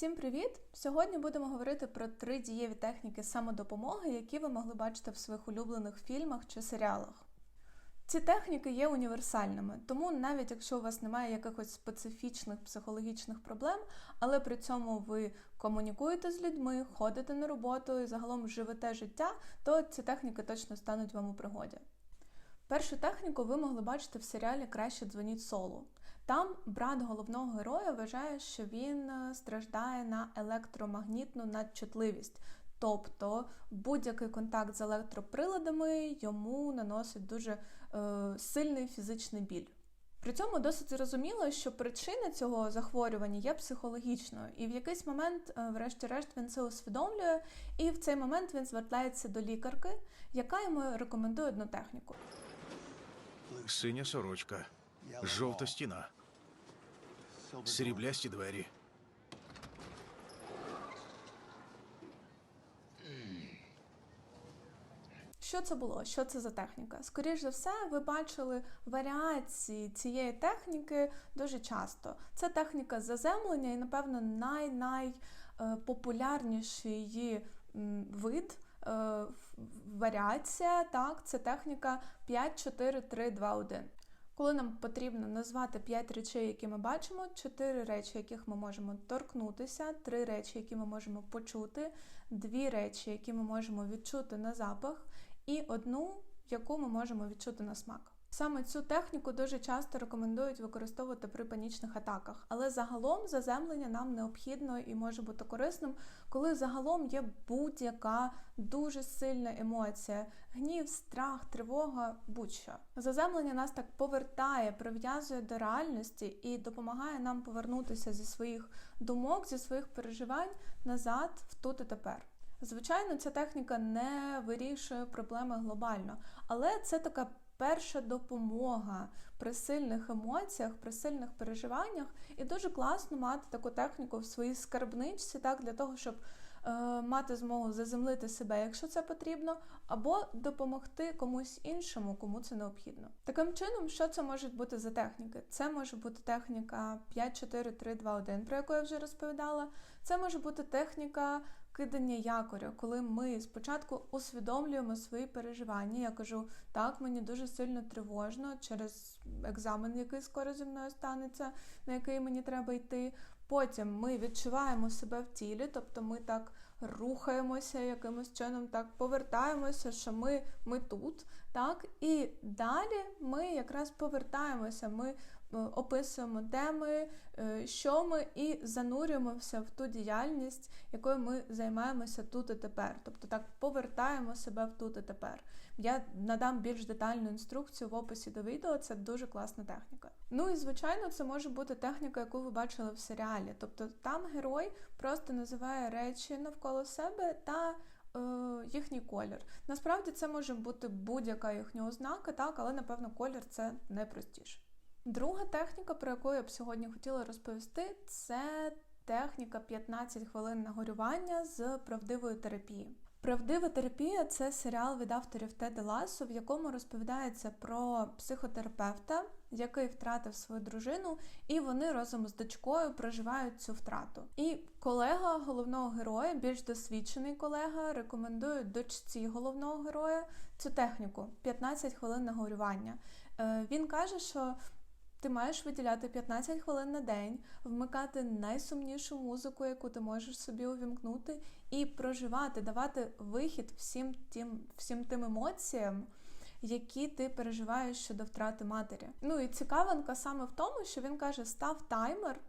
Всім привіт! Сьогодні будемо говорити про три дієві техніки самодопомоги, які ви могли бачити в своїх улюблених фільмах чи серіалах. Ці техніки є універсальними, тому навіть якщо у вас немає якихось специфічних психологічних проблем, але при цьому ви комунікуєте з людьми, ходите на роботу і загалом живете життя, то ці техніки точно стануть вам у пригоді. Першу техніку ви могли бачити в серіалі Краще дзвоніть солу. Там брат головного героя вважає, що він е, страждає на електромагнітну надчутливість. Тобто будь-який контакт з електроприладами йому наносить дуже е, сильний фізичний біль. При цьому досить зрозуміло, що причина цього захворювання є психологічною, і в якийсь момент, е, врешті-решт, він це усвідомлює, і в цей момент він звертається до лікарки, яка йому рекомендує одну техніку. Синя сорочка, жовта стіна, сріблясті двері. Що це було? Що це за техніка? Скоріше за все, ви бачили варіації цієї техніки дуже часто. Це техніка заземлення і, напевно, най-найпопулярніший її вид. е, Варіація, так, це техніка 5, 4, 3, 2, 1. Коли нам потрібно назвати 5 речей, які ми бачимо, 4 речі, яких ми можемо торкнутися, 3 речі, які ми можемо почути, 2 речі, які ми можемо відчути на запах, і одну, яку ми можемо відчути на смак. Саме цю техніку дуже часто рекомендують використовувати при панічних атаках, але загалом заземлення нам необхідно і може бути корисним, коли загалом є будь-яка дуже сильна емоція: гнів, страх, тривога, будь-що. Заземлення нас так повертає, прив'язує до реальності і допомагає нам повернутися зі своїх думок, зі своїх переживань назад в тут і тепер. Звичайно, ця техніка не вирішує проблеми глобально, але це така перша допомога при сильних емоціях, при сильних переживаннях, і дуже класно мати таку техніку в своїй скарбничці, так для того, щоб е, мати змогу заземлити себе, якщо це потрібно, або допомогти комусь іншому, кому це необхідно. Таким чином, що це можуть бути за техніки? Це може бути техніка 5, 4, 3, 2, 1, про яку я вже розповідала. Це може бути техніка кидання якоря, коли ми спочатку усвідомлюємо свої переживання. Я кажу, так, мені дуже сильно тривожно через екзамен, який скоро зі мною станеться, на який мені треба йти. Потім ми відчуваємо себе в тілі, тобто ми так рухаємося якимось чином, так повертаємося, що ми, ми тут. так, І далі ми якраз повертаємося, ми описуємо, де ми, е, що ми, і занурюємося в ту діяльність, якою ми займаємося тут і тепер. Тобто так повертаємо себе в тут і тепер. Я надам більш детальну інструкцію в описі до відео, це дуже класна техніка. Ну і звичайно, це може бути техніка, яку ви бачили в серіалі. Тобто там герой просто називає речі навколо себе та е, їхній колір. Насправді це може бути будь-яка їхня ознака, так, але напевно колір це найпростіше. Друга техніка, про яку я б сьогодні хотіла розповісти, це техніка 15 хвилин нагорювання з правдивої терапії. Правдива терапія це серіал від авторів Теда Ласо, в якому розповідається про психотерапевта, який втратив свою дружину, і вони разом з дочкою проживають цю втрату. І колега головного героя, більш досвідчений колега, рекомендує дочці головного героя цю техніку 15 хвилин нагорювання. Е, Він каже, що ти маєш виділяти 15 хвилин на день, вмикати найсумнішу музику, яку ти можеш собі увімкнути, і проживати, давати вихід всім тим, всім тим емоціям, які ти переживаєш щодо втрати матері. Ну і цікавинка саме в тому, що він каже: став таймер.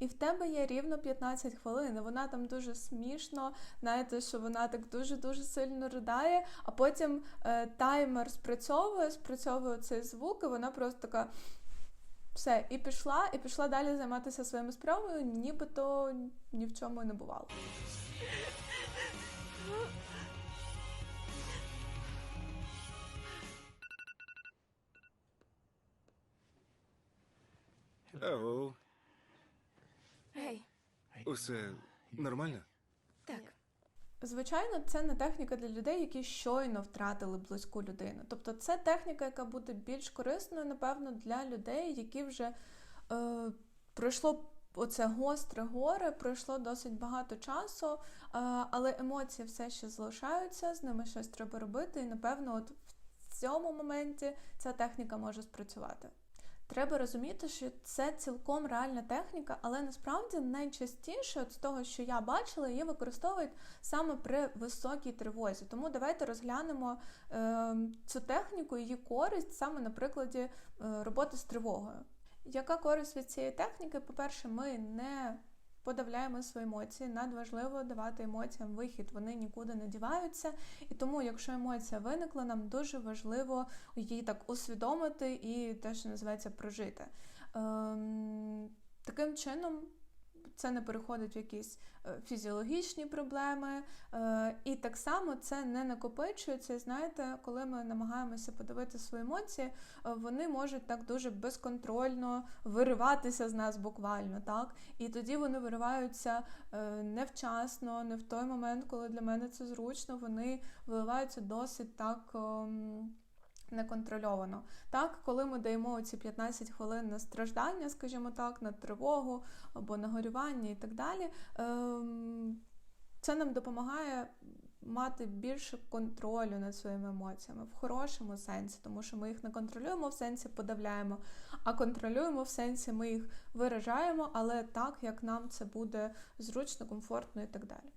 І в тебе є рівно 15 хвилин. Вона там дуже смішно, знаєте, що вона так дуже-дуже сильно ридає, а потім е, таймер спрацьовує, спрацьовує цей звук, і вона просто така. Все, і пішла, і пішла далі займатися своїми справами, нібито ні в чому не бувало. Ау, Гей, усе нормально? Звичайно, це не техніка для людей, які щойно втратили близьку людину. Тобто, це техніка, яка буде більш корисною, напевно, для людей, які вже е, пройшло оце гостре горе пройшло досить багато часу, е, але емоції все ще залишаються, з ними щось треба робити, і напевно, от в цьому моменті ця техніка може спрацювати. Треба розуміти, що це цілком реальна техніка, але насправді найчастіше от з того, що я бачила, її використовують саме при високій тривозі. Тому давайте розглянемо е, цю техніку, її користь саме на прикладі е, роботи з тривогою. Яка користь від цієї техніки? По-перше, ми не подавляємо свої емоції. Надважливо давати емоціям вихід, вони нікуди не діваються. І тому, якщо емоція виникла, нам дуже важливо її так усвідомити і те, що називається прожити. Ем, таким чином. Це не переходить в якісь е, фізіологічні проблеми, е, і так само це не накопичується. І знаєте, коли ми намагаємося подивити свої емоції, е, вони можуть так дуже безконтрольно вириватися з нас буквально, так? І тоді вони вириваються невчасно, не в той момент, коли для мене це зручно, вони виливаються досить так. Неконтрольовано. Так, коли ми даємо ці 15 хвилин на страждання, скажімо так, на тривогу або на горювання і так далі, ем, це нам допомагає мати більше контролю над своїми емоціями в хорошому сенсі, тому що ми їх не контролюємо в сенсі подавляємо, а контролюємо в сенсі ми їх виражаємо, але так, як нам це буде зручно, комфортно і так далі.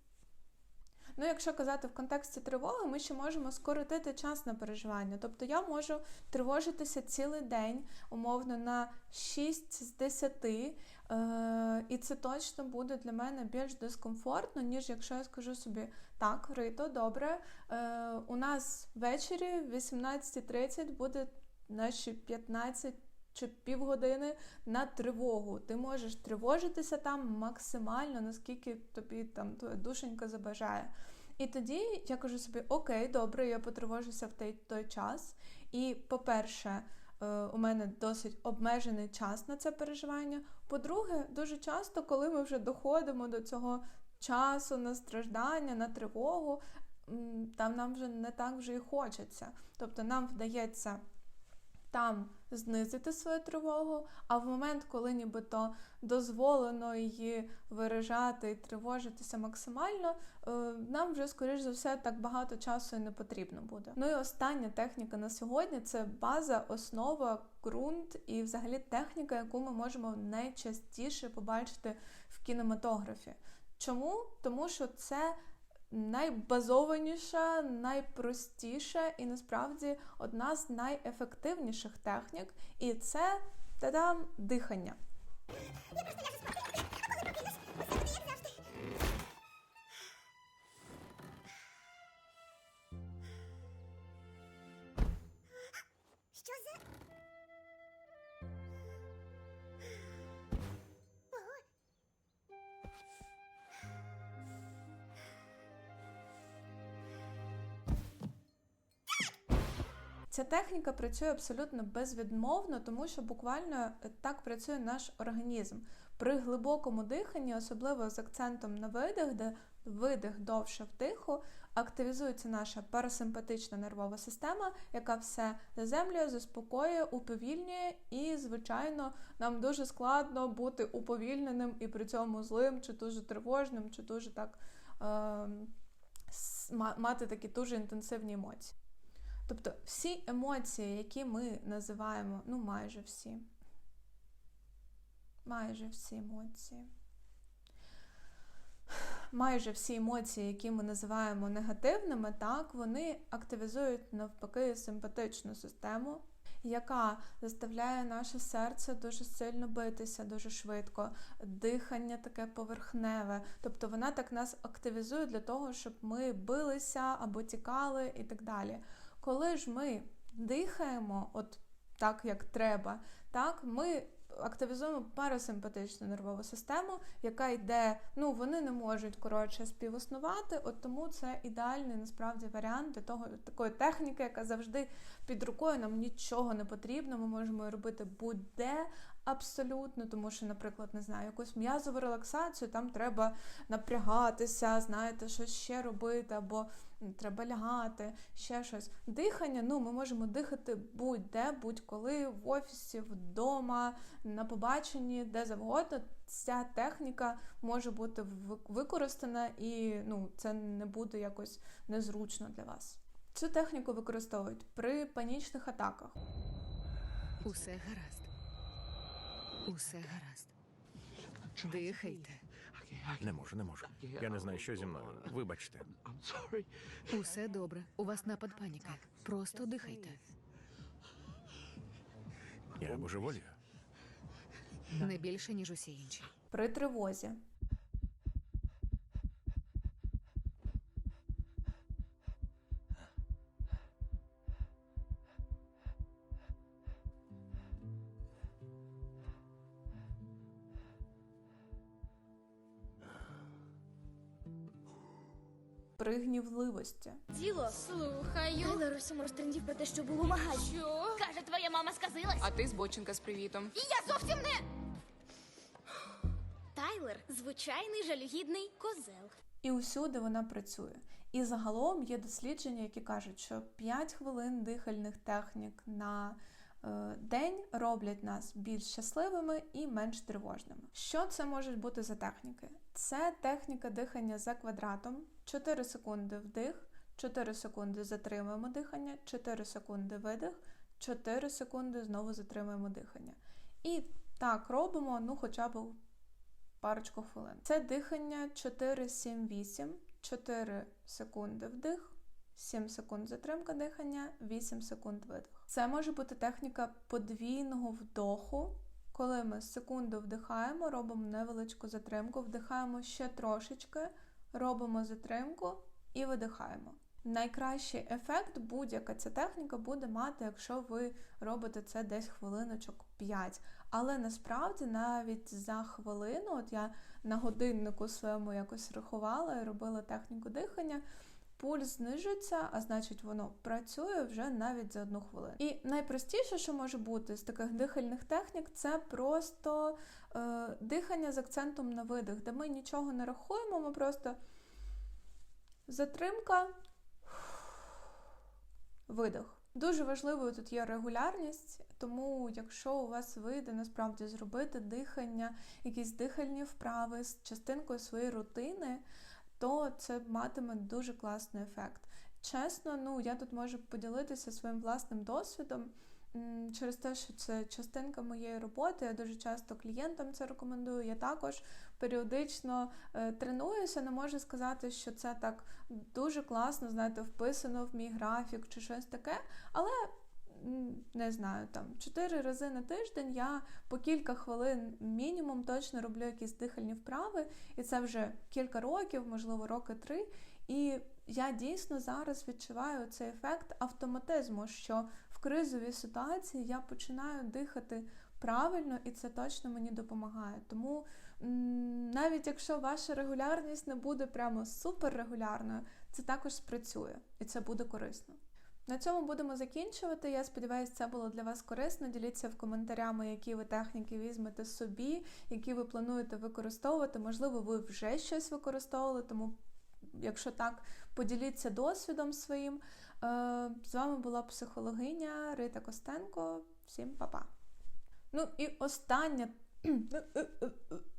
Ну, якщо казати в контексті тривоги, ми ще можемо скоротити час на переживання. Тобто я можу тривожитися цілий день, умовно, на 6 з 10, е- і це точно буде для мене більш дискомфортно, ніж якщо я скажу собі, так, Рито, добре, е- у нас ввечері в 18.30 буде наші 15 чи півгодини на тривогу. Ти можеш тривожитися там максимально, наскільки тобі там душенька забажає. І тоді я кажу собі: Окей, добре, я потривожуся в той, той час. І, по-перше, е, у мене досить обмежений час на це переживання. По-друге, дуже часто, коли ми вже доходимо до цього часу на страждання, на тривогу, там нам вже не так вже і хочеться. Тобто нам вдається там знизити свою тривогу, а в момент, коли нібито дозволено її виражати і тривожитися максимально, е, нам вже, скоріш за все, так багато часу і не потрібно буде. Ну і остання техніка на сьогодні це база, основа, ґрунт і взагалі техніка, яку ми можемо найчастіше побачити в кінематографі. Чому? Тому що це найбазованіша, найпростіша і насправді одна з найефективніших технік. І це та-дам, дихання. Що Ця техніка працює абсолютно безвідмовно, тому що буквально е, так працює наш організм. При глибокому диханні, особливо з акцентом на видих, де видих довше вдиху, активізується наша парасимпатична нервова система, яка все заземлює, заспокоює, уповільнює, і, звичайно, нам дуже складно бути уповільненим і при цьому злим, чи дуже тривожним, чи дуже так е- мати такі дуже інтенсивні емоції. Тобто всі емоції, які ми називаємо, ну майже всі, майже всі емоції. Майже всі емоції, які ми називаємо негативними, так, вони активізують навпаки симпатичну систему, яка заставляє наше серце дуже сильно битися, дуже швидко, дихання таке поверхневе. Тобто вона так нас активізує для того, щоб ми билися або тікали і так далі. Коли ж ми дихаємо, от так як треба, так, ми активізуємо парасимпатичну нервову систему, яка йде, ну вони не можуть коротше співіснувати, от тому це ідеальний насправді варіант для того такої техніки, яка завжди під рукою нам нічого не потрібно. Ми можемо робити будь-де, Абсолютно, тому що, наприклад, не знаю, якусь м'язову релаксацію, там треба напрягатися, знаєте, щось ще робити, або треба лягати, ще щось. Дихання, ну, ми можемо дихати будь-де, будь-коли, в офісі, вдома, на побаченні, де завгодно. Ця техніка може бути використана і ну, це не буде якось незручно для вас. Цю техніку використовують при панічних атаках. Усе гаразд. Усе гаразд. Дихайте. Не можу, не можу. Я не знаю, що зі мною. Вибачте. Усе добре. У вас напад паніки. Просто дихайте. Я божеволію. Не більше, ніж усі інші. При тривозі. При гнівливості. Діло. Слухаю. Тайлер усім розтрендів про те, що був у магазі. Що? Каже, твоя мама сказилась. А ти збочинка з привітом. І я зовсім не. Тайлер звичайний жалюгідний козел. І усюди вона працює. І загалом є дослідження, які кажуть, що 5 хвилин дихальних технік на день роблять нас більш щасливими і менш тривожними. Що це можуть бути за техніки? Це техніка дихання за квадратом, 4 секунди вдих, 4 секунди затримуємо дихання, 4 секунди видих, 4 секунди знову затримуємо дихання. І так робимо, ну хоча б парочку хвилин. Це дихання 4-7-8, 4 секунди вдих, 7 секунд затримка дихання, 8 секунд видих. Це може бути техніка подвійного вдоху. Коли ми секунду вдихаємо, робимо невеличку затримку, вдихаємо ще трошечки, робимо затримку і видихаємо. Найкращий ефект будь-яка ця техніка буде мати, якщо ви робите це десь хвилиночок 5. Але насправді навіть за хвилину, от я на годиннику своєму якось рахувала і робила техніку дихання, пульс знижується, а значить воно працює вже навіть за одну хвилину. І найпростіше, що може бути з таких дихальних технік, це просто е, дихання з акцентом на видих, де ми нічого не рахуємо, ми просто затримка, видих. Дуже важливою тут є регулярність, тому якщо у вас вийде насправді зробити дихання, якісь дихальні вправи з частинкою своєї рутини, то це матиме дуже класний ефект. Чесно, ну я тут можу поділитися своїм власним досвідом. Через те, що це частинка моєї роботи, я дуже часто клієнтам це рекомендую. Я також періодично е, тренуюся, не можу сказати, що це так дуже класно, знаєте, вписано в мій графік чи щось таке. Але не знаю, там чотири рази на тиждень я по кілька хвилин мінімум точно роблю якісь дихальні вправи, і це вже кілька років, можливо, роки три. І я дійсно зараз відчуваю цей ефект автоматизму, що в кризовій ситуації я починаю дихати правильно, і це точно мені допомагає. Тому навіть якщо ваша регулярність не буде прямо суперрегулярною, це також спрацює і це буде корисно. На цьому будемо закінчувати. Я сподіваюся, це було для вас корисно. Діліться в коментарями, які ви техніки візьмете собі, які ви плануєте використовувати. Можливо, ви вже щось використовували, тому якщо так, поділіться досвідом своїм. Е, З вами була психологиня Рита Костенко. Всім па-па. Ну і останнє.